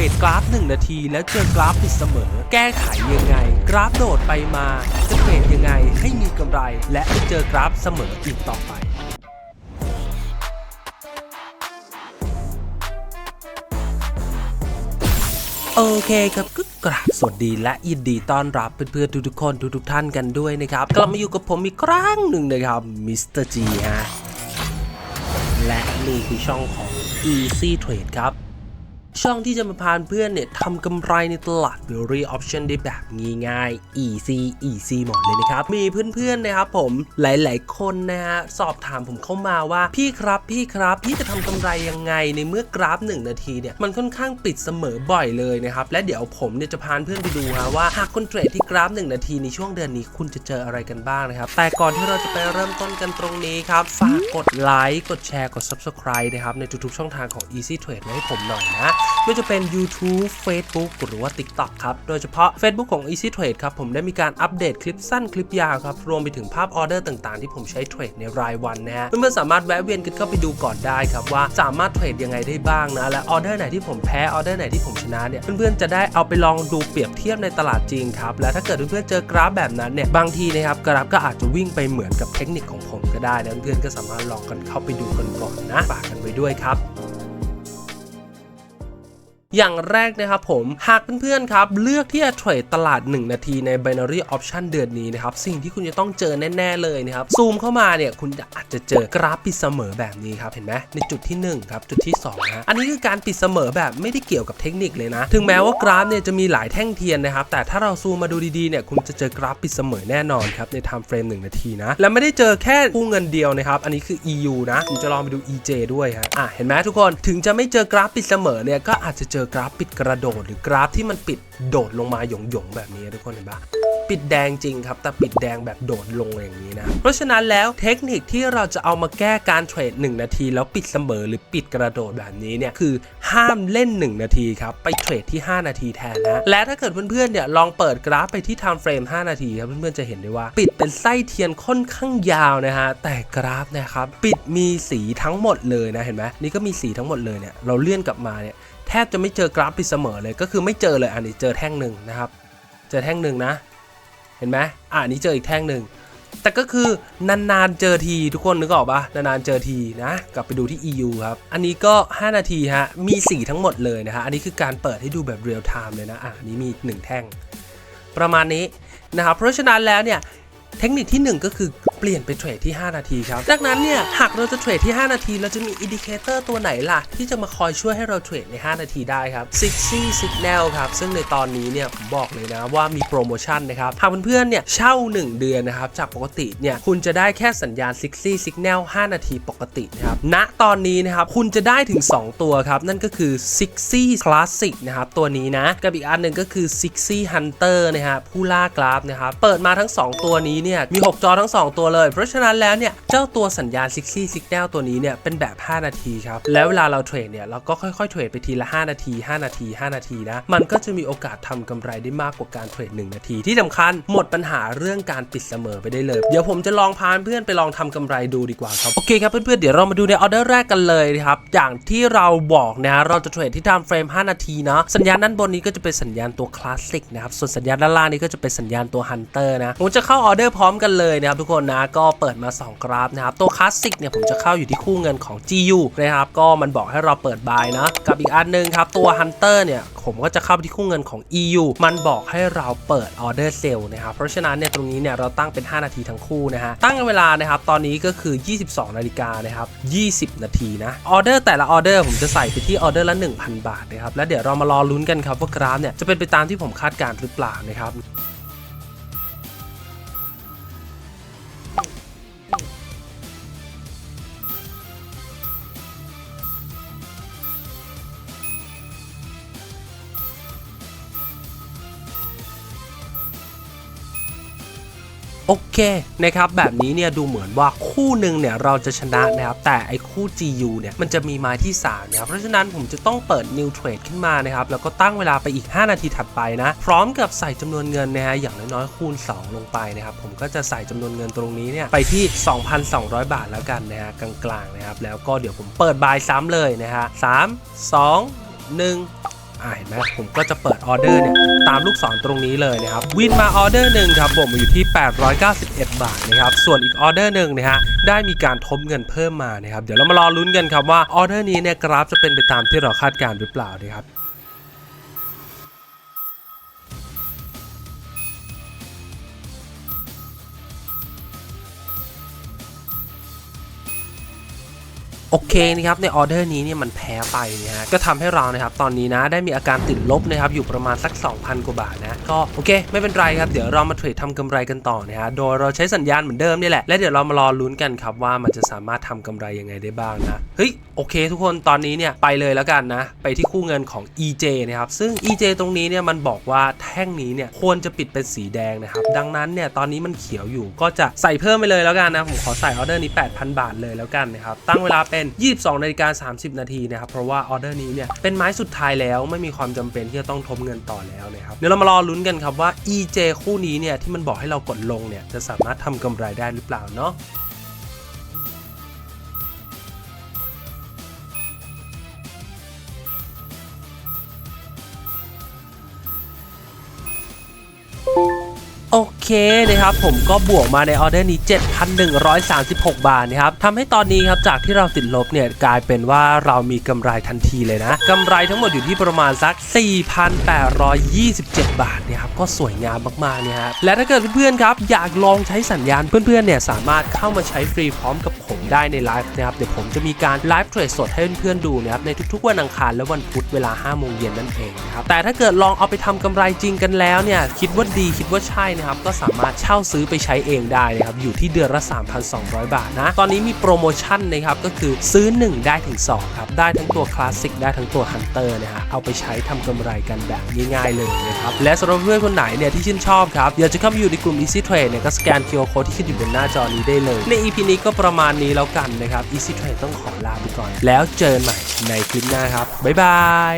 รดกราฟ 1 นาที แล้วเจอกราฟปิดเสมอ แก้ไขยังไง กราฟโดดไปมา จะเทรดยังไงให้มีกำไร และไม่เจอกราฟเสมออีกต่อไปโอเคครับก็กราบสวัสดีและยินดีต้อนรับเพื่อนๆทุกๆคนทุกๆท่านกันด้วยนะครับ กลับมาอยู่กับผมอีกครั้งหนึ่งนะครับมิสเตอร์จีฮะและนี่คือช่องของ Easy Trade ครับ ช่องที่จะมาพานเพื่อนเนี่ยทำกำไรในตลาด v a r y Option ได้แบบง่ายๆ easy easy หมดเลยนะครับ มีเพื่อนๆนะครับผมหลายๆ คนนะฮะสอบถามผมเข้ามาว่าพี่ครับพี่ครับ พี่จะทำกำไรยังไงในเมื่อกราฟ 1 นาทีเนี่ยมันค่อนข้างปิดเสมอบ่อยเลยนะครับ และเดี๋ยวผมเนี่ยจะพานเพื่อนไปดูฮะว่าหากคุณเทรดที่กราฟ 1 นาทีในช่วงเดือนนี้คุณจะเจออะไรกันบ้างนะครับ แต่ก่อนที่เราจะไปเริ่มต้นกันตรงนี้ครับฝากกดไลค์กดแชร์กด subscribe นะครับในทุกๆช่องทางของ Easy Trade ไว้ให้ผมหน่อยนะไม่ว่าจะเป็น YouTube Facebook หรือว่า TikTok ครับ โดยเฉพาะ Facebook ของ Easy Trade ครับ ผมได้มีการอัปเดตคลิปสั้นคลิปยาวครับ รวมไปถึงภาพออเดอร์ต่างๆ ที่ผมใช้เทรดในรายวันนะฮะเพื่อนๆสามารถแวะเวียนกันเข้าไปดูก่อนได้ครับว่าสามารถเทรดยังไงได้บ้างนะ และออเดอร์ไหนที่ผมแพ้ออเดอร์ไหนที่ผมชนะเนี่ยเพื่อนๆจะได้เอาไปลองดูเปรียบเทียบในตลาดจริงครับและถ้าเกิดเพื่อนๆเจอกราฟแบบนั้นเนี่ยบางทีนะครับกราฟก็อาจจะวิ่งไปเหมือนกับเทคนิคของผมก็ได้นะเพื่อนๆก็สามารถลองกันเข้าไปดูกันก่อนนะฝากกันไว้ด้วยครับ อย่างแรกนะครับผม หากเพื่อนๆครับ เลือกที่จะเทรดตลาด 1 นาทีใน binary option เดือนนี้นะครับ สิ่งที่คุณจะต้องเจอแน่ ๆ เลยนะครับ ซูมเข้ามาเนี่ย คุณจะอาจจะเจอกราฟปิดเสมอแบบนี้ครับ เห็นไหมในจุดที่ 1 ครับ จุดที่2ฮะอันนี้คือการปิดเสมอแบบไม่ได้เกี่ยวกับเทคนิคเลยนะ ถึงแม้ว่ากราฟเนี่ยจะมีหลายแท่งเทียนนะครับ แต่ถ้าเราซูมมาดูดีๆเนี่ยคุณจะเจอกราฟปิดเสมอแน่นอนครับใน time frame 1นาทีนะและไม่ได้เจอแค่คู่เงินเดียวนะครับอันนี้คือ EU นะผมจะลองไปดู EJ ด้วยฮะอะเห็นไหมทุกคนถึงจะไม่เจอกราฟปิดเสมอเนี่ยก็อาจจะเจอกราฟปิดกระโดด หรือกราฟที่มันปิดโดดลงมาหยงๆแบบนี้ทุกคนเห็นปะปิดแดงจริงครับ แต่ปิดแดงแบบโดดลงอย่างนี้นะ เพราะฉะนั้นแล้วเทคนิคที่เราจะเอามาแก้การเทรด 1 นาที แล้วปิดเสมอหรือปิดกระโดดแบบนี้เนี่ยคือห้ามเล่น 1 นาทีครับไปเทรดที่ 5 นาทีแทนนะและถ้าเกิดเพื่อนๆเนี่ยลองเปิดกราฟไปที่ time frame 5นาทีครับเพื่อนๆจะเห็นได้ว่า ปิดเป็นไส้เทียนค่อนข้างยาวนะฮะแต่กราฟนะครับปิดมีสีทั้งหมดเลยนะเห็นไหมนี่ก็มีสีทั้งหมดเลยเนี่ยเราเลื่อนกลับมาเนี่ย ทบจะไม่เจอกราฟปิดเสมอเลยก็คือไม่เจอเลยอันนี้เจอแท่งหนึ่งนะครับ เจอแท่งหนึ่งนะ เห็นไหมอ่านี้เจออีกแท่งหนึ่งแต่ก็คือนานๆเจอทีทุกคนนึกออกปะนานๆเจอทีนะ กลับไปดูที่ EU ครับ อันนี้ก็ 5 นาทีฮะ มีสีทั้งหมดเลยนะฮะ อันนี้คือการเปิดให้ดูแบบเรียลไทม์เลยนะ อะอันนี้มีอีกหนึ่งแท่ง ประมาณนี้นะครับเพราะฉะนั้นแล้วเนี่ย เทคนิคที่ 1 ก็คือเปลี่ยนไปเทรดที่ 5 นาทีครับ จากนั้นเนี่ยหากเราจะเทรดที่ 5 นาที เราจะมีอินดิเคเตอร์ตัวไหนล่ะ ที่จะมาคอยช่วยให้เราเทรดใน 5 นาทีได้ครับ Sixy Signal ครับ ซึ่งในตอนนี้เนี่ยผมบอกเลยนะว่ามีโปรโมชั่นนะครับ หากเพื่อนๆเนี่ยเช่า 1 เดือนนะครับ จากปกติเนี่ยคุณจะได้แค่สัญญาณ Sixy Signal 5 นาทีปกตินะครับ ณ ตอนนี้นะครับคุณจะได้ถึง 2 ตัวครับ นั่นก็คือ Sixy Classic นะครับตัวนี้นะ กับอีกอันหนึ่งก็คือ Sixy Hunter นะฮะผู้ล่ากราฟนะครับ เปิดมาทั้ง 2 ตัวนี้เนี่ยี่ยมี 6 จอทั้ง 2 ตัวเลย เพราะฉะนั้นแล้วเนี่ยเจ้าตัวสัญญาณ Sixy Signal ตัวนี้เนี่ยเป็นแบบ 5 นาทีครับ แล้วเวลาเราเทรดเนี่ยเราก็ค่อยๆเทรดไปทีละ 5 นาที 5 นาที 5 นาทีนะ มันก็จะมีโอกาสทำกำไรได้มากกว่าการเทรด1นาที ที่สำคัญหมดปัญหาเรื่องการปิดเสมอไปได้เลย เดี๋ยวผมจะลองพาเพื่อนไปลองทำกำไรดูดีกว่าครับโอเคครับเพื่อนๆเดี๋ยวเรามาดูในออเดอร์แรกกันเลยครับอย่างที่เราบอกนะเราจะเทรดที่ time frame 5นาทีนะสัญญาณด้านบนนี้ก็จะเป็นสัญญาณตัวคลาสสิกนะครับส่วนสัญญาณด้านล่างนี้ก็จะเป็นสัญญาณตัวฮันเตอร์นะผมจะเข้าออเดอร์พร้อมกันเลยนะครับทุกคนนะก็เปิดมา 2 กราฟนะครับตัวคลาสสิกเนี่ยผมจะเข้าอยู่ที่คู่เงินของ GU นะครับก็มันบอกให้เราเปิดบายนะกับอีกอันหนึงครับตัวฮันเตอร์เนี่ยผมก็จะเข้าไปที่คู่เงินของ EU มันบอกให้เราเปิดออเดอร์เซลล์นะครับเพราะฉะนั้นเนี่ยตรงนี้เนี่ยเราตั้งเป็น 5 นาทีทั้งคู่นะฮะตั้งเวลานะครับตอนนี้ก็คือ 22 นาฬิกานะครับ20 นาทีนะออเดอร์แต่ละออเดอร์ผมจะใส่ไปที่ออเดอร์ละ 1,000 บาทนะครับแล้วเดี๋ยวเรามารอลุ้นกันครับว่ากราฟเนี่ยจะเป็นไปตามที่ผมคาดการหรือเปล่านะครับ โอเคนะครับแบบนี้เนี่ยดูเหมือนว่าคู่หนึ่งเนี่ยเราจะชนะนะครับแต่ไอ้คู่ GU เนี่ยมันจะมีไม้ที่3นะครับเพราะฉะนั้นผมจะต้องเปิด New Trade ขึ้นมานะครับแล้วก็ตั้งเวลาไปอีก 5 นาทีถัดไปนะ พร้อมกับใส่จำนวนเงินนะฮะอย่างน้อยๆคูณ 2 ลงไปนะครับผมก็จะใส่จำนวนเงินตรงนี้เนี่ยไปที่ 2,200 บาทแล้วกันนะฮะกลางๆนะครับแล้วก็เดี๋ยวผมเปิดบายซ้ำเลยนะฮะสามสองหนึ่ง อ่าเห็นไหมผมก็จะเปิดออเดอร์เนี่ยตามลูกศรตรงนี้เลยนะครับวินมาออเดอร์หนึ่งครับผมอยู่ที่ 891 บาทนะครับส่วนอีกออเดอร์หนึ่งนะฮะได้มีการทบเงินเพิ่มมานะครับเดี๋ยวเรามารอลุ้นกันครับว่าออเดอร์นี้เนี่ยกราฟจะเป็นไปตามที่เราคาดการณ์หรือเปล่านะครับ โอเคนะครับในออเดอร์นี้เนี่ยมันแพ้ไปนะฮะก็ทำให้เรานะครับตอนนี้นะได้มีอาการติดลบนะครับอยู่ประมาณสัก 2,000 กว่าบาทนะก็โอเค ไม่เป็นไรครับเดี๋ยวเรามาเทรดทำกำไรกันต่อนะฮะโดยเราใช้สัญญาณเหมือนเดิมนี่แหละและเดี๋ยวเรามารอลุ้นกันครับว่ามันจะสามารถทำกำไรยังไงได้บ้างนะเฮ้ยโอเค ทุกคนตอนนี้เนี่ยไปเลยแล้วกันนะไปที่คู่เงินของ EJ นะครับซึ่ง EJ ตรงนี้เนี่ยมันบอกว่าแท่งนี้เนี่ยควรจะปิดเป็นสีแดงนะครับดังนั้นเนี่ยตอนนี้มันเขียวอยู่ก็จะใส่เพิ่มไปเลยแล้วกันนะผมขอใส่ออเดอร์นี้ 8,000 บาทเลยแล้วกันนะครับตั้งเวลาเป็น22นาฬิกา30 นาทีนะครับ เพราะว่าออเดอร์นี้เนี่ยเป็นไม้สุดท้ายแล้วไม่มีความจำเป็นที่จะต้องทบเงินต่อแล้วนะครับ เดี๋ยวเรามารอลุ้นกันครับว่า EJ คู่นี้เนี่ยที่มันบอกให้เรากดลงเนี่ยจะสามารถทำกำไรได้หรือเปล่าเนาะ นะครับผมก็บวกมาในออเดอร์นี้ 7,136 บาทนะครับทำให้ตอนนี้ครับจากที่เราติดลบเนี่ยกลายเป็นว่าเรามีกำไรทันทีเลยนะกำไรทั้งหมดอยู่ที่ประมาณสัก 4,827 บาทนี่ยครับก็สวยงามมากๆเนี่ยฮะและถ้าเกิดเพื่อนๆครับอยากลองใช้สัญญาณเพื่อนๆเนี่ยสามารถเข้ามาใช้ฟรีพร้อมกับผมได้ในไลฟ์นะครับเดี๋ยวผมจะมีการไลฟ์เทรดสดให้เพื่อนๆดูนะครับในทุกๆวันอังคารและวันพุธเวลา5โมงเย็นนั่นเองนะครับแต่ถ้าเกิดลองเอาไปทำกำไรจริงกันแล้วเนี่ยคิดว่าดีคิดว่าใช่นะครับก็สามารถเช่าซื้อไปใช้เองได้นะครับอยู่ที่เดือนละ 3,200 บาทนะ ตอนนี้มีโปรโมชั่นนะครับก็คือซื้อ 1 ได้ถึง 2 ครับ ได้ทั้งตัวคลาสสิกได้ทั้งตัวฮันเตอร์นะฮะเอาไปใช้ทำกำไรกันแบบง่ายๆเลยนะครับ และสำหรับเพื่อนคนไหนเนี่ยที่ชื่นชอบครับอยากจะเข้ามาอยู่ในกลุ่ม Easy Trade เนี่ยก็สแกน QR Code ที่ขึ้นอยู่บนหน้าจอนี้ได้เลย ใน EP นี้ก็ประมาณนี้แล้วกันนะครับ Easy Trade ต้องขอลาไปก่อน แล้วเจอกันใหม่ในคลิปหน้าครับบ๊ายบาย